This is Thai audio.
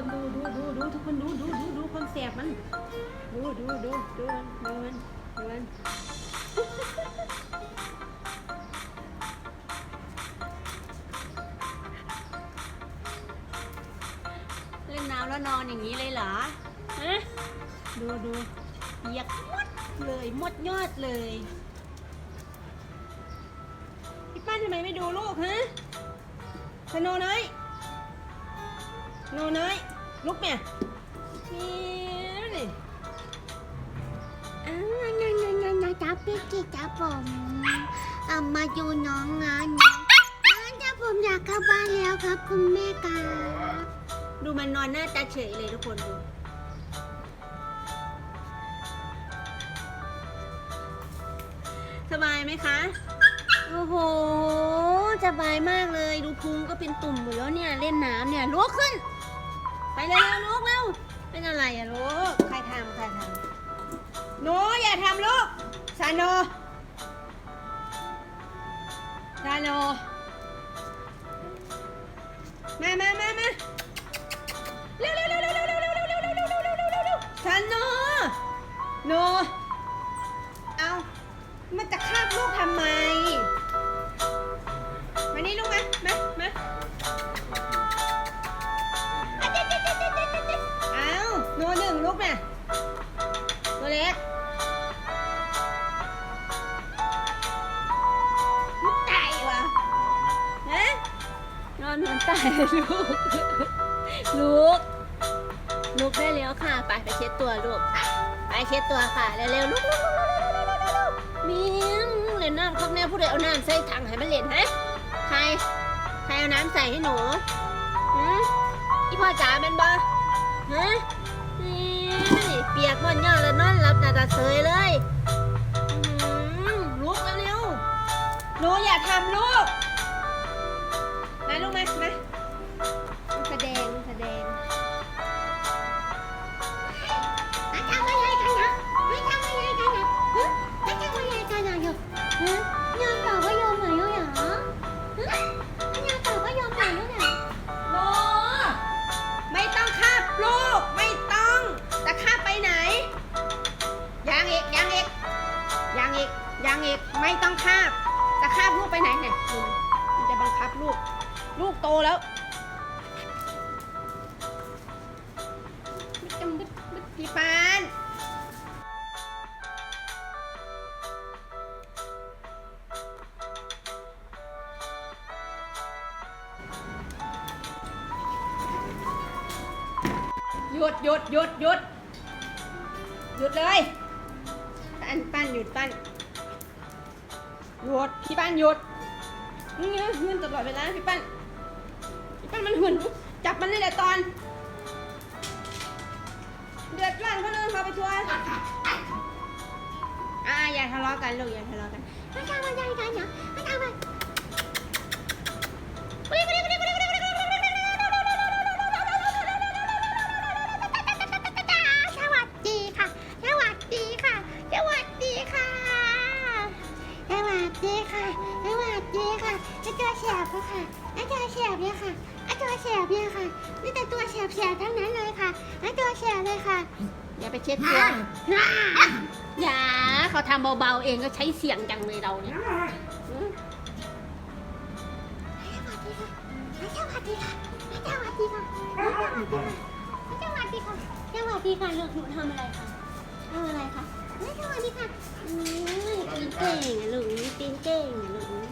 คนดูดูดูดูทุกคนดูดูดูดูคนแสบมัน ดูดูดูดูมันดูมันดูมันเล่นน้ำแล้วนอนอย่างนี้เลยเหรอฮะดูดูเปียกหมดเลยหมดยอดเลยพี่ป้านทำไมไม่ดูลูกฮะสโนน้อยโนน้อย ลุกเนี่ยนี่นี่อ้าวน้องน้องน้องน้องจับพี่กิจับผมเอามาดูน้องงานน้องอ้าวถ้าผมอยากกลับบ้านแล้วครับคุณแม่ครับดูมันนอนหน้าตาเฉยเลยทุกคนดูสบายไหมคะ โอ้โห สบายมากเลย ดูพุงก็เป็นตุ่มหมดแล้วเนี่ย เล่นน้ำเนี่ยลุกขึ้นไป เร็วๆลุกเร็วเป็นอะไรอะลูกใครทำใครทำหนูอย่าทำลูกซาโนซาโนมามามามาเร็วเร็วเร็วเร็วเร็วเร็วเร็วเร็วเร็วเร็วเร็วเร็วเร็วเร็วเร็วซาโนโนเอามันจะคาบลูกทำไม ลูก ลูก ลูกได้แล้วค่ะ ไปไปเช็ดตัวลูก ไปเช็ดตัวค่ะ เร็วๆลูกลูกลูกลูกลูกมีมเล่นน้ำข้างแน่ผู้ใดเอาน้ำใส่ถังให้มันเล่นฮะใคร ใครเอาน้ำใส่ให้หนูหืมอีพ่อจ๋าเป็นบ่ฮะนี่เปียกมันย่อแล้วนอนหลับหน้าตาเฉยเลยอื้อหือลุกแล้วเร็วหนูอย่าทำลูก ไม่ต้องคาบ จะคาบลูกไปไหนเนี่ยมันจะบังคับลูก ลูกโตแล้วไม่จำบึดบึดพี่ปานหยุดหยุดหยุดหยุดหยุดเลย ปั้นปั้นหยุดปั้น หยุดพี่ปั้นหยุดนี่ไงหื่นตลอดเวลาพี่ปั้นพี่ปั้นมันหื่นจับมันเลยแหละตอน เดือดร้อนคนอื่นเขาไปทัวร์อ่าอย่าทะเลาะกันลูกอย่าทะเลาะกันมาทำอะไรกันนะมาทำอะไรส สวัสดีค่ะสวัสดีค่ะไอตัวแสบค่ะไอตัวแสบเนี่ยค่ะไอตัวแสบเนี่ยค่ะนี่แต่ตัวแสบแสบทั้งนั้นเลยค่ะไอตัวแสบเลยค่ะ อย่าไปเช็ดตัวอย่าเขาทำเบาๆเองก็ใช้เสียงจังเลยเราเนี่ยอืมสวัสดีค่ะสวัสดีค่ะสวัสดีค่ะสวัสดีค่ะลูกหนูทำอะไรคะทำอะไรคะ ไม่สวัสดีค่ะนี่ปีนเก่งอะลูกปีนเก่งอะลูก